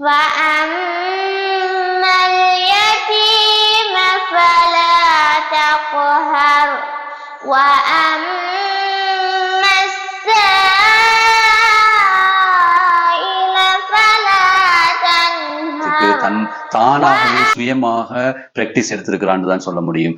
وأما اليتيم فلا تقهر وأما السائل فلا இதுக்கு تنهر தன் தானாகவே சுயமாக பிராக்டிஸ் எடுத்திருக்கிறான்னு தான் சொல்ல முடியும்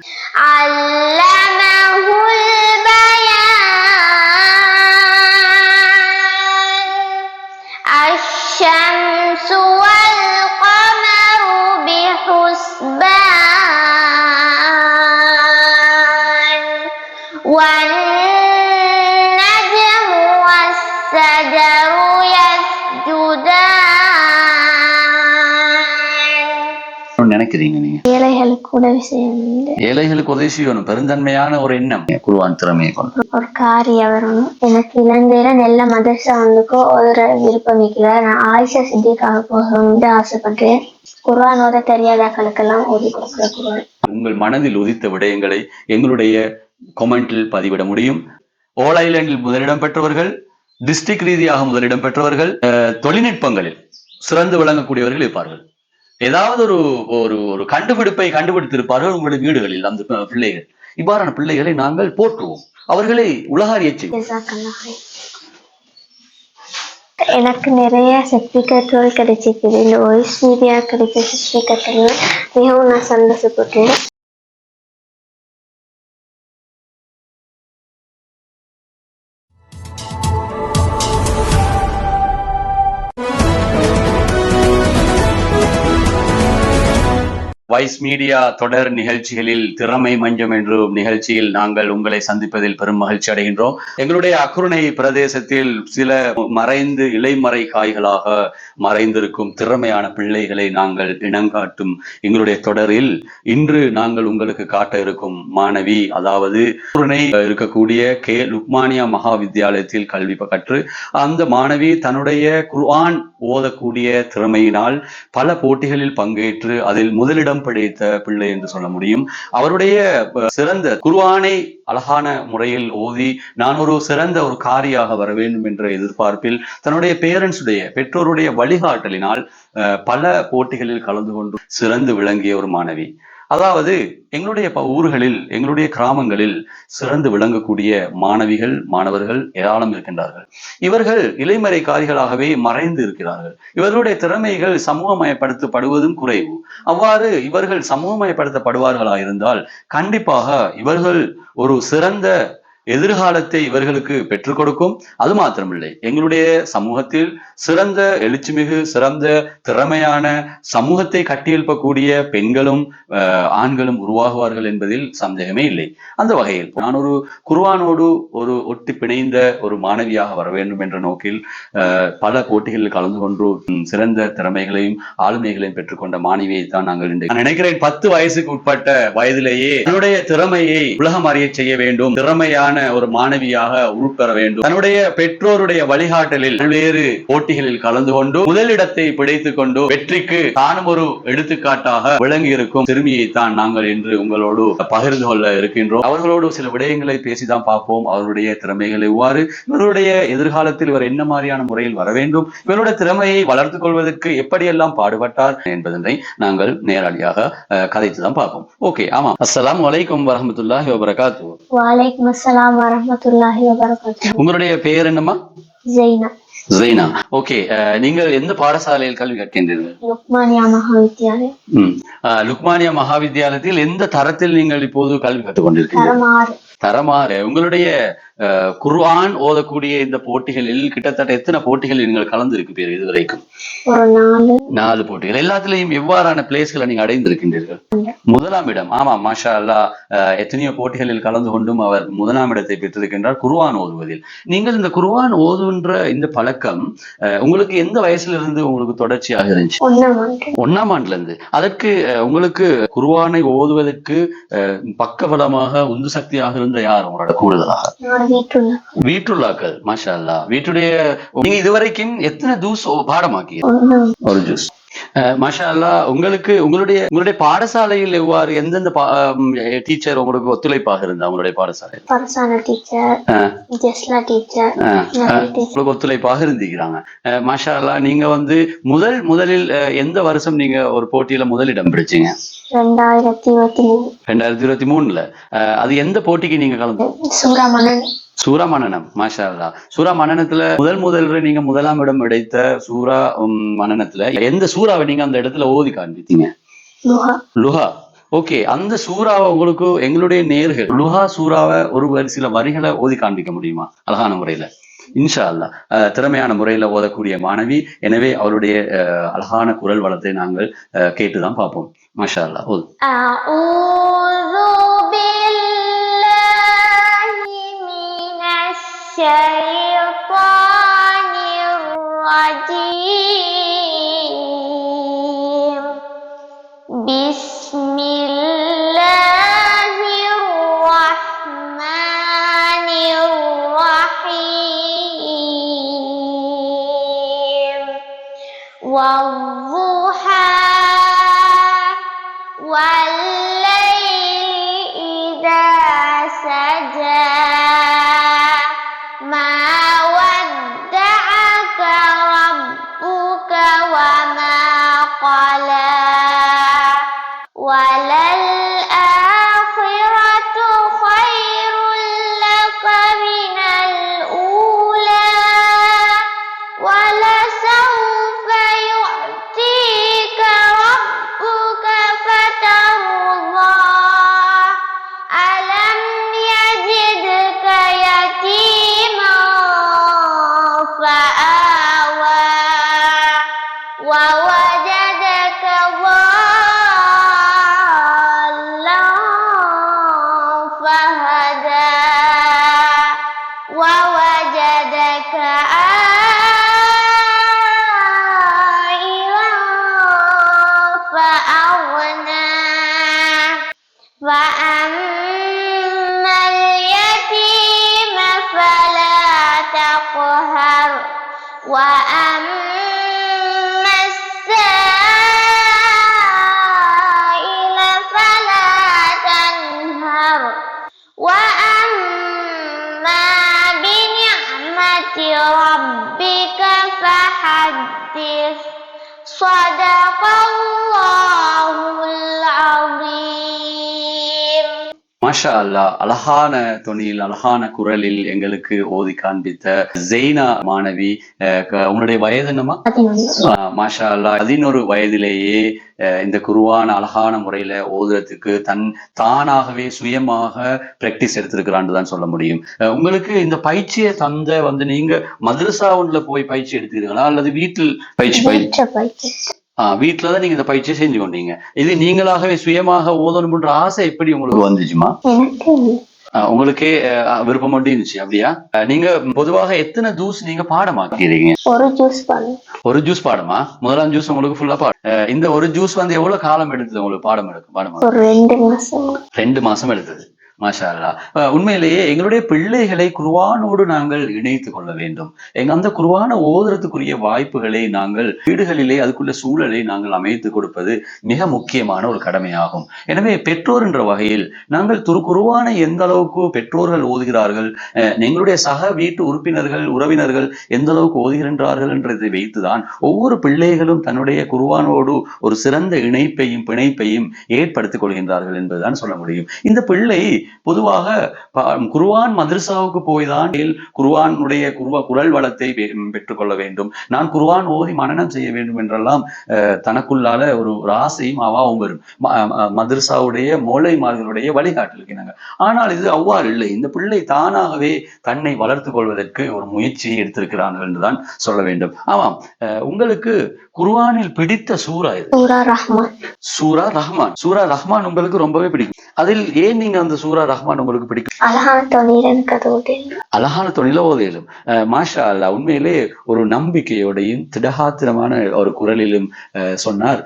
والنجم والشجر يسجدان நினைக்கிறீங்க நீங்க ஏழைகளுக்கு உதவி செய்ய ஏழைகளுக்கு உதவி செய்யணும் பெருந்தன்மையான ஒரு எண்ணம் குருவான் திறமையை கொண்டு ஒரு காரியம் வரணும் எனக்கு இலங்கையில நெல்ல மதரசா வந்துக்கோ ஒரு விருப்பம் இருக்கிறார் நான் ஆயிஷா சித்திக்காக போகணும்னு ஆசைப்படுறேன் குர்ஆன் ஓத தெரியாதாக்களுக்கெல்லாம் ஓதி கொடுக்குற குர்ஆன் உங்கள் மனதில் உதித்த விடயங்களை எங்களுடைய கொமெண்டில் பதிவிட முடியும். ஓல் ஐலாண்டில் முதலிடம் பெற்றவர்கள் டிஸ்ட்ரிக்ட் ரீதியாக முதலிடம் பெற்றவர்கள் தொழில்நுட்பங்களில் சிறந்து விளங்கக்கூடியவர்கள் இருப்பார்கள். ஏதாவது ஒரு ஒரு ஒரு கண்டுபிடிப்பை கண்டுபிடித்திருப்பார்கள் உங்களுடைய வீடுகளில் அந்த பிள்ளைகள். இவ்வாறான பிள்ளைகளை நாங்கள் போற்றுவோம். அவர்களை உலகாரிய எனக்கு நிறைய சர்டிஃபிகேட்டுகள் கிடைச்சிருக்குது இந்த வாய்ஸ் மீடியா கிடைச்ச சர்டிஃபிகேட்டுகள் மிகவும் நான் சந்தோஷப்பட்டேன். வைஸ் மீடியா தொடர் நிகழ்ச்சிகளில் திறமை மஞ்சம் என்று நிகழ்ச்சியில் நாங்கள் உங்களை சந்திப்பதில் பெரும் மகிழ்ச்சி அடைகின்றோம். எங்களுடைய அக்குருணை பிரதேசத்தில் சில மறைந்து இலைமறை காய்களாக மறைந்திருக்கும் திறமையான பிள்ளைகளை நாங்கள் இனங்காட்டும் எங்களுடைய தொடரில் இன்று நாங்கள் உங்களுக்கு காட்ட இருக்கும் மாணவி அதாவது அக்குருணை இருக்கக்கூடிய கே லுக்மானியா மகா வித்தியாலயத்தில் கல்வி கற்று அந்த மாணவி தன்னுடைய குர்ஆன் ஓதக்கூடிய திறமையினால் பல போட்டிகளில் பங்கேற்று அதில் முதலிடம் பிடித்த பிள்ளை என்று சொல்ல முடியும். அவருடைய சிறந்த குர்ஆனை அழகான முறையில் ஓதி நான் ஒரு சிறந்த ஒரு காரியாக வர வேண்டும் என்ற எதிர்பார்ப்பில் தன்னுடைய பேரண்ட்ஸுடைய பெற்றோருடைய வழிகாட்டலினால் அஹ், பல போட்டிகளில் கலந்து கொண்டு சிறந்து விளங்கிய ஒரு மாணவி. அதாவது எங்களுடைய ப- ஊர்களில் எங்களுடைய கிராமங்களில் சிறந்து விளங்கக்கூடிய மாணவிகள் மாணவர்கள் ஏராளம் இருக்கின்றார்கள். இவர்கள் இலைமறைக்காரிகளாகவே மறைந்து இருக்கிறார்கள். இவர்களுடைய திறமைகள் சமூகமயப்படுத்தப்படுவதும் குறைவு. அவ்வாறு இவர்கள் சமூகமயப்படுத்தப்படுவார்களா இருந்தால் கண்டிப்பாக இவர்கள் ஒரு சிறந்த எதிர்காலத்தை இவர்களுக்கு பெற்றுக் கொடுக்கும். அது மாத்திரமில்லை. எங்களுடைய சமூகத்தில் சிறந்த எழுச்சிமிகு சிறந்த திறமையான சமூகத்தை கட்டியெழுப்பக்கூடிய பெண்களும் ஆண்களும் உருவாகுவார்கள் என்பதில் சந்தேகமே இல்லை. அந்த வகையில் நான் ஒரு குர்ஆனோடு ஒரு ஒட்டி பிணைந்த ஒரு மாணவியாக வர வேண்டும் என்ற நோக்கில் அஹ், பல போட்டிகளில் கலந்து கொண்டு சிறந்த திறமைகளையும் ஆளுமைகளையும் பெற்றுக்கொண்ட மாணவியை தான் நாங்கள் நான் நினைக்கிறேன் பத்து வயசுக்கு உட்பட்ட வயதிலேயே என்னுடைய திறமையை உலகம் அறியச் செய்ய வேண்டும். திறமையான ஒரு மாணவியாக உருப்பெற வேண்டும். தன்னுடைய பெற்றோருடைய வழிகாட்டலில் பல்வேறு போட்டிகளில் கலந்து கொண்டு முதலிடத்தை பிடித்துக் கொண்டு வெற்றிக்கு தானும் ஒரு எடுத்துக்காட்டாக விளங்கி இருக்கும் சிறுமியை தான் நாங்கள் இன்று உங்களோடு பகிர்ந்து கொள்ள இருக்கின்றோம். அவர்களோடு சில விடயங்களை பேசிதான் பார்ப்போம். அவருடைய திறமைகள் எவ்வாறு இவருடைய எதிர்காலத்தில் இவர் என்ன மாதிரியான முறையில் வர வேண்டும் இவருடைய திறமையை வளர்த்துக் கொள்வதற்கு எப்படியெல்லாம் பாடுபட்டார் என்பதனை நாங்கள் நேரடியாக கதைத்துதான் பார்ப்போம். ஓகே ஆமா அஸ்லாம் வலைக்கம் வரமத்துல்லாஹி வபரகாத்து வலைக்கம் அஸ்ஸலாம் வரஹ்மத்துல்லாஹி வபரகாத்துஹு உங்களுடைய பெயர் என்னம்மா? ஜெய்னா. ஜெய்னா. ஓகே நீங்கள் எந்த பாடசாலையில் கல்வி கற்கின்றீர்கள்? லுக்மானியா மகாவித்யாலயம். லுக்மானியா மகாவித்யாலயத்தில் எந்த தரத்தில் நீங்கள் இப்போது கல்வி கற்றுக் கொண்டிருக்கிறீர்கள் தரம் ஆறு தரமாறு. உங்களுடைய குர்ஆன் ஓதக்கூடிய இந்த போட்டிகளில் கிட்டத்தட்ட எத்தனை போட்டிகளில் நீங்கள் கலந்து இருக்கிறீர்கள் இதுவரைக்கும் நாலு. போட்டிகள். எல்லாத்துலயும் எவ்வாறான பிளேஸ்களை நீங்க அடைந்திருக்கின்றீர்கள்? முதலாம் இடம். ஆமா மாஷா அல்லா எத்தனையோ போட்டிகளில் கலந்து கொண்டும் அவர் முதலாம் இடத்தை பெற்றிருக்கின்றார் குர்ஆன் ஓதுவதில். நீங்கள் இந்த குர்ஆன் ஓதுகின்ற இந்த பழக்கம் உங்களுக்கு எந்த வயசுல இருந்து உங்களுக்கு தொடர்ச்சியாக இருந்துச்சு? ஒன்னாம் ஆண்டு. ஒன்னாம் ஆண்டுல இருந்து அதற்கு உங்களுக்கு குர்ஆனை ஓதுவதற்கு அஹ், பக்கபலமாக உந்து சக்தியாக இருந்த யார் உங்களோட கூடுதலாக? வீட்டுள்ளாக்கள் மாஷா அல்லா வீட்டுடைய நீங்க இதுவரைக்கும் எத்தனை தூஸ் பாடமாக்கி ஒரு ஜூஸ் மாஷா அல்லா உங்களுக்கு உங்களுடைய உங்களுடைய பாடசாலையில் எவ்வாறு எந்தெந்த டீச்சர் உங்களுக்கு ஒத்துழைப்பாக இருந்தா உங்களுடைய பாடசாலை பரசான டீச்சர் டீச்சர். உங்களுக்கு ஒத்துழைப்பாக இருந்திருக்கிறாங்க. மாஷா அல்லா நீங்க வந்து முதல் முதலில் எந்த வருஷம் நீங்க ஒரு போட்டியில முதலிடம் பிடிச்சீங்க? ரெண்டாயிரத்தி இருபத்தி மூணு. ரெண்டாயிரத்தி இருபத்தி மூணுல. அது எந்த போட்டிக்கு நீங்க கலந்து? சூரா மன்னனம் மாஷா அல்லா சூரா மன்னனத்துல முதல் முதல்ல நீங்க முதலாம் இடம் கிடைத்த சூரா உம், மன்னனத்துல எந்த சூறாவை நீங்க அந்த இடத்துல ஓதி காண்பித்தீங்க? லுஹா. ஓகே அந்த சூறாவை உங்களுக்கு எங்களுடைய நேர்கள் லுஹா சூறாவை ஒரு சில வரிகளை ஓதி காண்பிக்க முடியுமா? அழகான முறையில. இன்ஷா அல்லா திறமையான முறையில ஓதக்கூடிய மாணவி எனவே அவருடைய அழகான குரல் வளத்தை நாங்கள் அஹ், கேட்டுதான் பார்ப்போம். மாஷா அல்லா ஓது الشيطان الرجيم بسم الله الرحمن الرحيم والضحى والليل وأما السائل فلا تنهر. وأما بنعمة ربك فحدث. صدق الله மாஷா அல்லா அழகான தொனியில் அழகான குரலில் எங்களுக்கு ஓதி காண்பித்த ஜெய்னா மாணவி உன்னுடைய வயது என்னமா மாஷா அல்லா பதினொரு வயதிலேயே இந்த குருவான அழகான முறையில ஓதுறதுக்கு தன் தானாகவே சுயமாக பிராக்டிஸ் எடுத்திருக்கிறான்னு தான் சொல்ல முடியும். உங்களுக்கு இந்த பயிற்சியை தந்த வந்து நீங்க மதரசா ஒன்றுல போய் பயிற்சி எடுத்துக்கிறீங்களா அல்லது வீட்டில் பயிற்சி பயிற்சி. வீட்டுல தான் நீங்க இந்த பயிற்சியை செஞ்சு கொண்டீங்க. இது நீங்களாகவே சுயமாக ஓதணும்ன்ற ஆசை எப்படி உங்களுக்கு வந்துச்சுமா? உங்களுக்கே விருப்பம் மட்டும் இருந்துச்சு அப்படியா? நீங்க பொதுவாக எத்தனை ஜூஸ் நீங்க பாடமாக்கிறீங்க ஒரு ஜூஸ் ஒரு ஜூஸ் பாடமா? முதலாம் ஜூஸ் உங்களுக்கு ஃபுல்லா பாடம் இந்த ஒரு ஜூஸ் வந்து எவ்வளவு காலம் எடுத்தது உங்களுக்கு பாடம் எடுக்கும் பாடமா ரெண்டு மாசம். ரெண்டு மாசம் எடுத்தது. மாஷா அல்லா உண்மையிலேயே எங்களுடைய பிள்ளைகளை குருவானோடு நாங்கள் இணைத்து கொள்ள வேண்டும். எங்க அந்த குருவான ஓதுறதுக்குரிய வாய்ப்புகளை நாங்கள் வீடுகளிலே அதுக்குள்ள சூழலை நாங்கள் அமைத்து கொடுப்பது மிக முக்கியமான ஒரு கடமையாகும். எனவே பெற்றோர் என்ற வகையில் நாங்கள் துரு குர்ஆனை எந்த அளவுக்கு பெற்றோர்கள் ஓதுகிறார்கள் அஹ் எங்களுடைய சக வீட்டு உறுப்பினர்கள் உறவினர்கள் எந்த அளவுக்கு ஓதுகின்றார்கள் என்றதை வைத்துதான் ஒவ்வொரு பிள்ளைகளும் தன்னுடைய குருவானோடு ஒரு சிறந்த இணைப்பையும் பிணைப்பையும் ஏற்படுத்திக் கொள்கின்றார்கள் என்பதுதான் சொல்ல முடியும். இந்த பிள்ளை பொதுவாக குர்ஆன் மதரசாவுக்கு போய் தான் குர்ஆனுடைய குர்வா குரல் வளத்தை பெற்றுக்கொள்ள வேண்டும். நான் குர்ஆன் ஓதி மனனம் செய்ய வேண்டும் என்றெல்லாம் தனக்குள்ளால ஒரு ஆசையும் அவாவும் வரும். மதரசாவுடைய மோளைமார்களுடைய வழிகாட்டலுக்கு ஆனால் இது அவ்வாறு இல்லை. இந்த பிள்ளை தானாகவே தன்னை வளர்த்துக் கொள்வதற்கு ஒரு முயற்சியை எடுத்திருக்கிறார்கள் என்றுதான் சொல்ல வேண்டும். ஆமாம். உங்களுக்கு குர்ஆனில் பிடித்த சூரா இது சூரா ரஹ்மான். சூரா ரஹ்மான். சூரா ரஹ்மான் உங்களுக்கு ரொம்பவே பிடிக்கும். அதில் ஏன் நீங்க அந்த சூரா ரஹ்மான் உங்களுக்கு பிடிக்கும். அழகான தொழில் எனக்கு அது அழகான மாஷா அல்லா உண்மையிலே ஒரு நம்பிக்கையோடையும் திடகாத்திரமான ஒரு குரலிலும் சொன்னார்.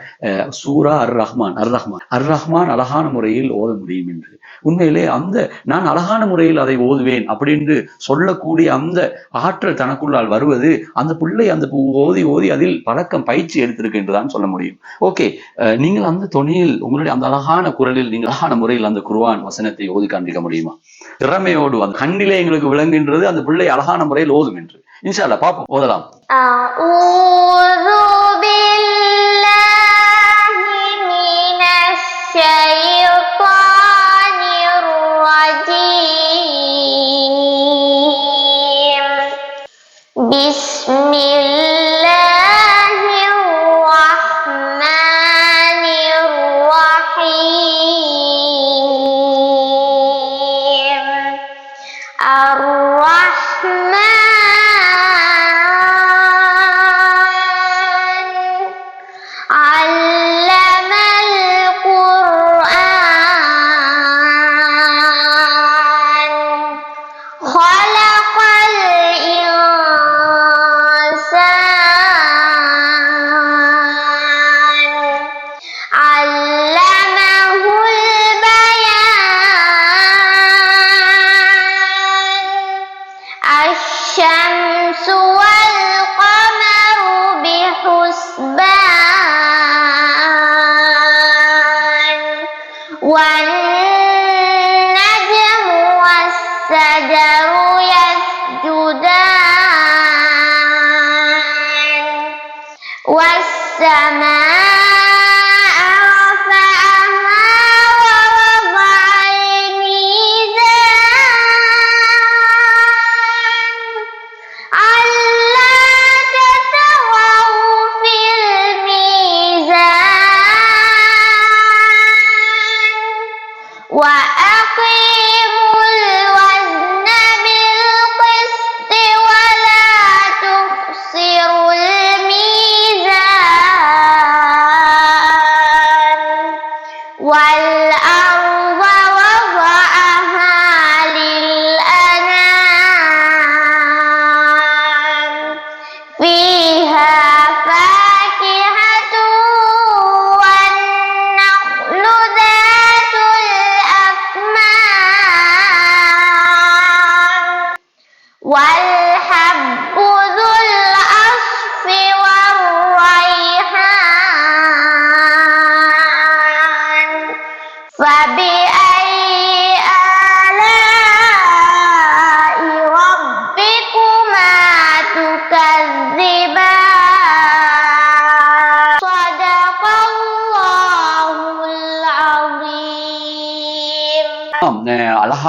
சூரா அர் ரஹ்மான் அர் ரஹ்மான் அர் ரஹ்மான் அழகான முறையில் ஓத முடியும் என்று. உண்மையிலே அந்த நான் அழகான முறையில் அதை ஓதுவேன் அப்படின்னு சொல்லக்கூடிய அந்த ஆற்றல் தனக்குள்ளால் வருவது அந்த பிள்ளை அந்த ஓதி ஓதி அதில் பழக்கம் பயிற்சி எடுத்திருக்கின்றதான் சொல்ல முடியும். ஓகே நீங்கள் அந்த தொனியில் உங்களுடைய அந்த அழகான குரலில் நீங்கள் அழகான முறையில் அந்த குருவான் வசனத்தை ஓதி காண்பிக்க முடியுமா? திறமையோடு அந்த கண்ணிலே எங்களுக்கு விளங்குகின்றது அந்த பிள்ளை அழகான முறையில் ஓதும் என்று. இன்ஷா பார்ப்போம் ஓதலாம்.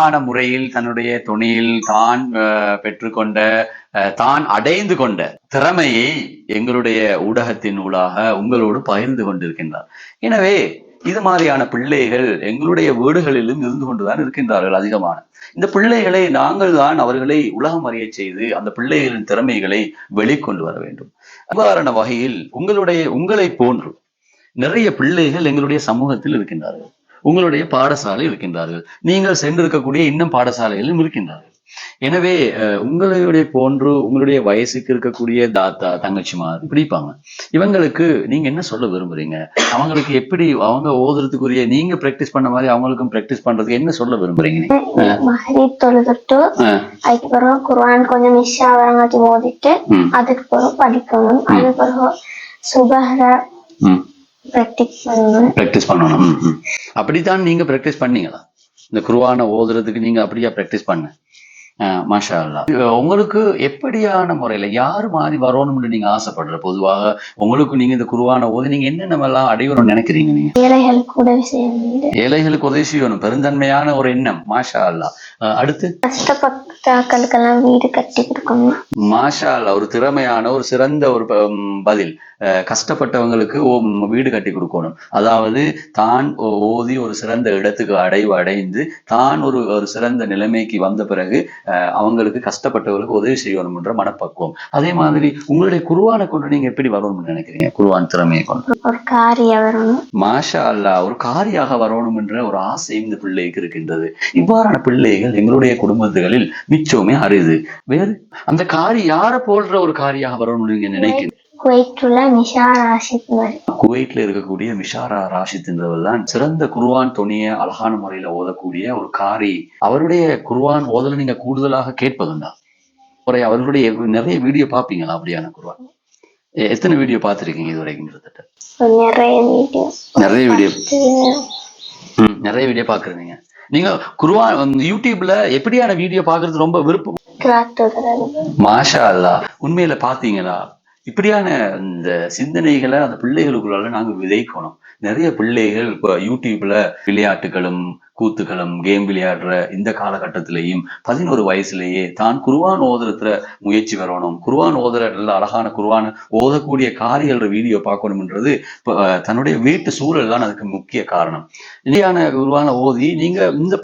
சரியான முறையில் தன்னுடைய துணியில் தான் பெற்றுக்கொண்ட தான் அடைந்து கொண்ட திறமையை எங்களுடைய ஊடகத்தின் ஊடாக உங்களோடு பகிர்ந்து கொண்டிருக்கின்றார். எனவே இது மாதிரியான பிள்ளைகள் எங்களுடைய வீடுகளிலும் இருந்து கொண்டுதான் இருக்கின்றார்கள் அதிகமான. இந்த பிள்ளைகளை நாங்கள் தான் அவர்களை உலகம் அறிய செய்து அந்த பிள்ளைகளின் திறமைகளை வெளிக்கொண்டு வர வேண்டும். உதாரண வகையில் உங்களுடைய உங்களை போன்று நிறைய பிள்ளைகள் எங்களுடைய சமூகத்தில் இருக்கின்றார்கள். உங்களுடைய பாடசாலை இருக்கின்றார்கள். நீங்கள் சென்றிருக்கக்கூடிய இன்னும் பாடசாலையிலும் இருக்கின்றார்கள். எனவே உங்களுடைய போன்று உங்களுடைய வயசுக்கு இருக்கக்கூடிய தாத்தா தங்கச்சிமார் இப்படி இருப்பாங்க. இவங்களுக்கு நீங்க என்ன சொல்ல விரும்புறீங்க? அவங்களுக்கு எப்படி அவங்க ஓதுறதுக்குரிய நீங்க பிராக்டிஸ் பண்ண மாதிரி அவங்களுக்கும் பிராக்டிஸ் பண்றதுக்கு என்ன சொல்ல விரும்புறீங்க? மஹரீப் தொழுதுட்டு அதுக்கு பிறகு குர்ஆன் கொஞ்சம் மிஸ் ஆகிறங்காட்டி ஓதிட்டு அதுக்கு பிறகு படிக்கணும். அது பிறகு சுபஹர. ப்ராக்டிஸ் பண்ணணும். அப்படித்தான் நீங்க பிராக்டிஸ் பண்ணீங்களா? இந்த குருவான ஓதுறதுக்கு நீங்க அப்படியா பிராக்டிஸ் பண்ண? மாஷா அல்லா உங்களுக்கு எப்படியான முறையில யார் மாதிரி வரணும்னு நீங்க ஆசைப்படுற? பொதுவாக உங்களுக்கு நீங்க இந்த குருவான ஓதி நீங்க என்னென்ன எல்லாம் அடையணும்னு நினைக்கிறீங்க நீங்க? ஏழைகளுக்கு உதவி செய்யணும் ஏழைகளுக்கு உதவி செய்யணும். பெருந்தன்மையான ஒரு எண்ணம். மாஷா அல்லா அடுத்து? கஷ்டப்பட்டாக்களுக்கெல்லாம் வீடு கட்டி கொடுக்கணும். மாஷா அல்லா ஒரு திறமையான ஒரு சிறந்த ஒரு பதில். கஷ்டப்பட்டவங்களுக்கு ஓ- வீடு கட்டி கொடுக்கணும். அதாவது தான் ஓதி ஒரு சிறந்த இடத்துக்கு அடைவு அடைந்து தான் ஒரு ஒரு சிறந்த நிலைமைக்கு வந்த பிறகு அஹ் அவங்களுக்கு கஷ்டப்பட்டவர்களுக்கு உதவி செய்யணும்ன்ற மனப்பக்குவம். அதே மாதிரி உங்களுடைய குருவானை கொண்டு நீங்க எப்படி வரணும்னு நினைக்கிறீங்க? குருவான் திறமையை கொண்டு. ஒரு காரியம் வரணும். மாஷா அல்லா ஒரு காரியாக வரணும் என்ற ஒரு ஆசை இந்த பிள்ளைக்கு இருக்கின்றது. இவ்வாறான பிள்ளைகள் எங்களுடைய குடும்பத்துகளில் மிச்சமே அரிது. வேறு அந்த காரி யாரை போன்ற ஒரு காரியாக வரணும்னு நீங்க நினைக்கிறீங்க? குவைத்துள்ள நிஷா ராஷித் குவைட்ல இருக்கக்கூடிய மிஷாரா ராஷித் என்பவர் தான் சிறந்த குர்ஆன் தொனிய அழகான முறையில ஓதக்கூடிய ஒரு காரி. அவருடைய குர்ஆன் ஓதல நீங்க கூடுதலாக கேட்பதுண்டா? ஒரு அவர்களுடைய நிறைய வீடியோ பாப்பீங்களா அப்படியான குர்ஆன்? எ- எத்தனை வீடியோ பார்த்திருக்கீங்க இது வரைக்கும் கிட்டத்தட்ட நிறைய வீடியோ நிறைய வீடியோ. ம், நிறைய வீடியோ பாக்குறீங்க நீங்க வந்து யூடியூப்ல எப்படியான வீடியோ பாக்குறது ரொம்ப விருப்பம்? மாஷா அல்லா உண்மையில பாத்தீங்களா இப்படியான இந்த சிந்தனைகளை அந்த பிள்ளைகளுக்குள்ளால நாங்க விதைக்கணும். நிறைய பிள்ளைகள் இப்போ யூடியூப்ல விளையாட்டுகளும் கூத்துகளும் கேம் விளையாடுற இந்த காலகட்டத்திலையும் பதினோரு வயசுலயே தான் குருவான் ஓதுறதுல முயற்சி வரணும் குருவான் ஓதுற நல்ல அழகான குருவான் ஓதக்கூடிய காரியங்கள வீடியோ பார்க்கணும்ன்றது தன்னுடைய வீட்டு சூழல் தான் அதுக்கு முக்கிய காரணம். இல்லையான குருவான ஓதி நீங்க இந்த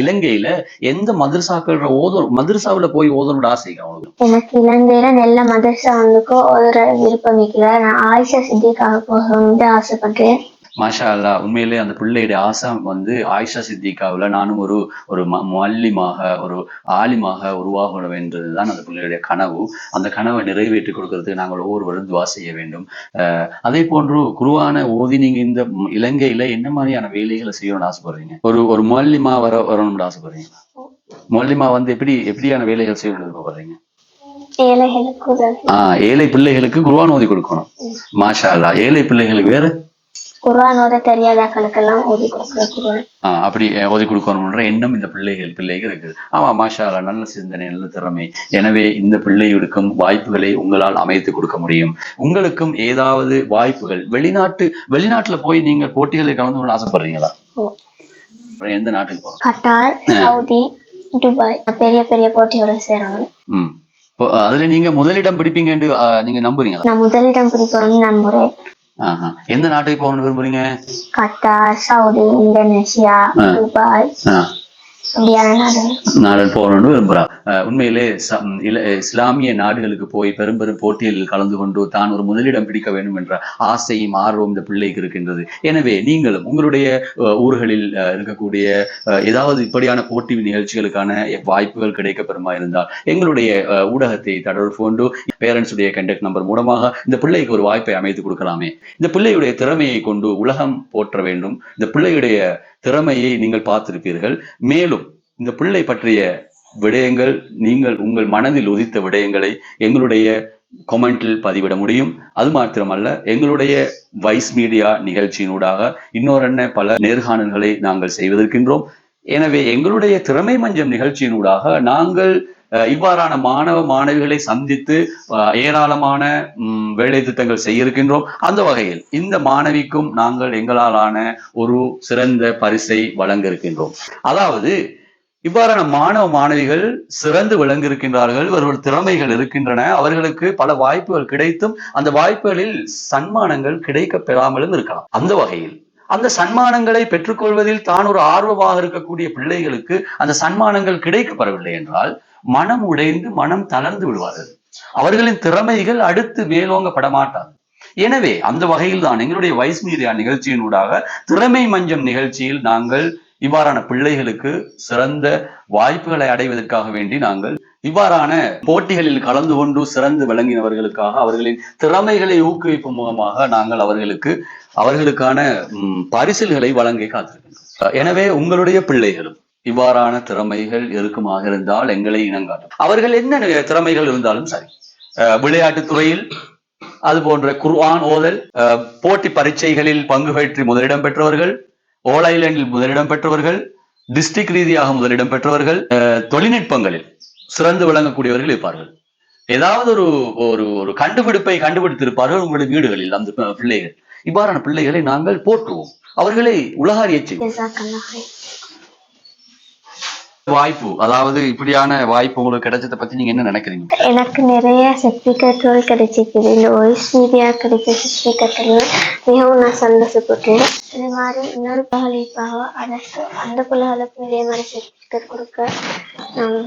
இலங்கையில எந்த மதரசாக்கள் ஓத மதரசாவுல போய் ஓதணும்னு ஆசைங்க அவங்களுக்கு எனக்கு இலங்கையில நல்ல மதரசா வந்துக்கோ ஓதுற விருப்பம் இருக்கிற நான் ஆயிஷா சித்திக்காக போகணும்னு ஆசைப்படுறேன் மாஷா அல்லா உண்மையிலே அந்த பிள்ளையுடைய ஆசை வந்து ஆயிஷா சித்திகாவுல நானும் ஒரு ஒரு ம- முஅல்லிமாக ஒரு ஆலிமாக உருவாக வேண்டதுதான் அந்த பிள்ளையுடைய கனவு. அந்த கனவை நிறைவேற்றி கொடுக்கறதுக்கு நாங்கள் ஒவ்வொருவரும் துவா செய்ய வேண்டும். அதே போன்று குருவான ஓதி நீங்க இந்த இலங்கையில என்ன மாதிரியான வேலைகளை செய்யணும்னு ஆசைப்படுறீங்க? ஒரு ஒரு முஅல்லிமா வர வரணும்னு ஆசைப்படுறீங்களா? முஅல்லிமா வந்து எப்படி எப்படியான வேலைகள் செய்யணும்னு விருப்பப்படுறீங்க? ஏழை பிள்ளைகளுக்கு குருவான் ஓதி கொடுக்கணும். மாஷா அல்லா ஏழை பிள்ளைகளுக்கு வேற குர்ஆன் ஓத தெரியாதாக்களுக்கெல்லாம் ஓதி கொடுக்குற குர்ஆன் ஆஹ் அப்படி ஒதுக்கி கொடுக்கணும்ன்ற எண்ணம் இந்த பிள்ளைகள் பிள்ளைகள் இருக்குது. ஆமா மாஷா அல்லாஹ், நல்ல சிந்தனை நல்ல திறமை. எனவே இந்த பிள்ளைகளுக்கும் வாய்ப்புகளை உங்களால் அமைத்து கொடுக்க முடியும். உங்களுக்கும் ஏதாவது வாய்ப்புகள் வெளிநாட்டு வெளிநாட்டுல போய் நீங்க போட்டிகளை கலந்து கொள்ள ஆசைப்படுறீங்களா? எந்த நாட்டுக்கு போகணும்? கட்டார் சவுதி துபாய் பெரிய பெரிய போட்டியோட சேரணும். அதுல நீங்க முதலிடம் பிடிப்பீங்கன்னு ஆஹ், நீங்க நம்புறீங்களா? நான் முதலிடம் பிடிக்கணும்னு நம்புறேன். எந்த நாட்டுக்கு போகணும்னு விரும்புறீங்க? Qatar Saudi Indonesia. துபாய். நாடன் போகணும்னு விரும்புகிறார் உண்மையிலே இஸ்லாமிய நாடுகளுக்கு போய் பெரும் பெரும் போட்டியில் கலந்து கொண்டு தான் ஒரு முதலிடம் பிடிக்க வேண்டும் என்ற ஆசையும் ஆர்வம் இந்த பிள்ளைக்கு இருக்கின்றது. எனவே நீங்களும் உங்களுடைய ஊர்களில் இருக்கக்கூடிய ஏதாவது இப்படியான போட்டி நிகழ்ச்சிகளுக்கான வாய்ப்புகள் கிடைக்க பெறுமா இருந்தால் எங்களுடைய அஹ், ஊடகத்தை தொடர்பு கொண்டு பேரண்ட்ஸுடைய கண்டக்ட் நம்பர் மூலமாக இந்த பிள்ளைக்கு ஒரு வாய்ப்பை அமைத்து கொடுக்கலாமே. இந்த பிள்ளையுடைய திறமையை கொண்டு உலகம் போற்ற வேண்டும். இந்த பிள்ளையுடைய திறமையை நீங்கள் பார்த்திருப்பீர்கள். மேலும் இந்த பிள்ளை பற்றிய விடயங்கள் நீங்கள் உங்கள் மனதில் உதித்த விடயங்களை எங்களுடைய கொமெண்டில் பதிவிட முடியும். அது மாத்திரமல்ல எங்களுடைய வைஸ் மீடியா நிகழ்ச்சியினூடாக இன்னொரு பல நேர்காணல்களை நாங்கள் செய்வதற்கின்றோம் எனவே எங்களுடைய திறமை மஞ்சம் நிகழ்ச்சியினூடாக நாங்கள் இவ்வாறான மாணவ மாணவிகளை சந்தித்து ஏராளமான வேலை திட்டங்கள் செய்ய இருக்கின்றோம் அந்த வகையில் இந்த மாணவிக்கும் நாங்கள் எங்களாலான ஒரு சிறந்த பரிசை வழங்க இருக்கின்றோம் அதாவது இவ்வாறான மாணவ மாணவிகள் சிறந்து விளங்கியிருக்கின்றார்கள் இவர்கள் திறமைகள் இருக்கின்றன அவர்களுக்கு பல வாய்ப்புகள் கிடைத்தும் அந்த வாய்ப்புகளில் சன்மானங்கள் கிடைக்க பெறாமலும் இருக்கலாம். அந்த வகையில் அந்த சன்மானங்களை பெற்றுக்கொள்வதில் தான் ஒரு ஆர்வமாக இருக்கக்கூடிய பிள்ளைகளுக்கு அந்த சன்மானங்கள் கிடைக்கப்பெறவில்லை என்றால் மனம் உடைந்து மனம் தளர்ந்து விடுவார்கள். அவர்களின் திறமைகள் அடுத்து மேலோங்கப்பட மாட்டாது எனவே அந்த வகையில் தான் எங்களுடைய வைஸ் மீடியா நிகழ்ச்சியினூடாக திறமை மஞ்சம் நிகழ்ச்சியில் நாங்கள் இவ்வாறான பிள்ளைகளுக்கு சிறந்த வாய்ப்புகளை அடைவதற்காக வேண்டி நாங்கள் இவ்வாறான போட்டிகளில் கலந்து கொண்டு சிறந்து விளங்கினவர்களுக்காக அவர்களின் திறமைகளை ஊக்குவிக்கும் முகமாக நாங்கள் அவர்களுக்கு அவர்களுக்கான பரிசில்களை வழங்கி காத்திருக்கின்றோம். எனவே உங்களுடைய பிள்ளைகளும் இவ்வாறான திறமைகள் இருக்குமாக இருந்தால் எங்களை இனங்காட்டும். அவர்கள் என்ன திறமைகள் இருந்தாலும் சரி. அஹ், விளையாட்டுத் துறையில் அது போன்ற குர்ஆன் ஓதல் அஹ், போட்டி பரீட்சைகளில் பங்கு பெற்று முதலிடம் பெற்றவர்கள் ஓல் ஐலண்டில் முதலிடம் பெற்றவர்கள் டிஸ்ட்ரிக்ட் ரீதியாக முதலிடம் பெற்றவர்கள் அஹ், தொழில்நுட்பங்களில் சிறந்து விளங்கக்கூடியவர்கள் இருப்பார்கள். ஏதாவது ஒரு ஒரு ஒரு கண்டுபிடிப்பை கண்டுபிடித்திருப்பார்கள் உங்களுடைய வீடுகளில் அந்த பிள்ளைகள். இவ்வாறான பிள்ளைகளை நாங்கள் போற்றுவோம். அவர்களை உலக செய்வோம். வாய்ப்பு. அதாவது இப்படியான வாய்ப்பு உங்களுக்கு கிடைச்சத பத்தி நீங்க என்ன நினைக்கிறீங்க? எனக்கு நிறைய சர்டிஃபிகேட்டுகள் கிடைச்சிருக்குது இந்த வாய்ஸ் மீடியா கிடைச்ச சர்டிஃபிகேட்டுகள் மிகவும் நான் சந்தோஷப்பட்டேன். இது மாதிரி இன்னொரு பங்களிப்பாக அரசு அந்த பிள்ளைகளுக்கும் இதே மாதிரி சர்டிஃபிகேட் கொடுக்க நான்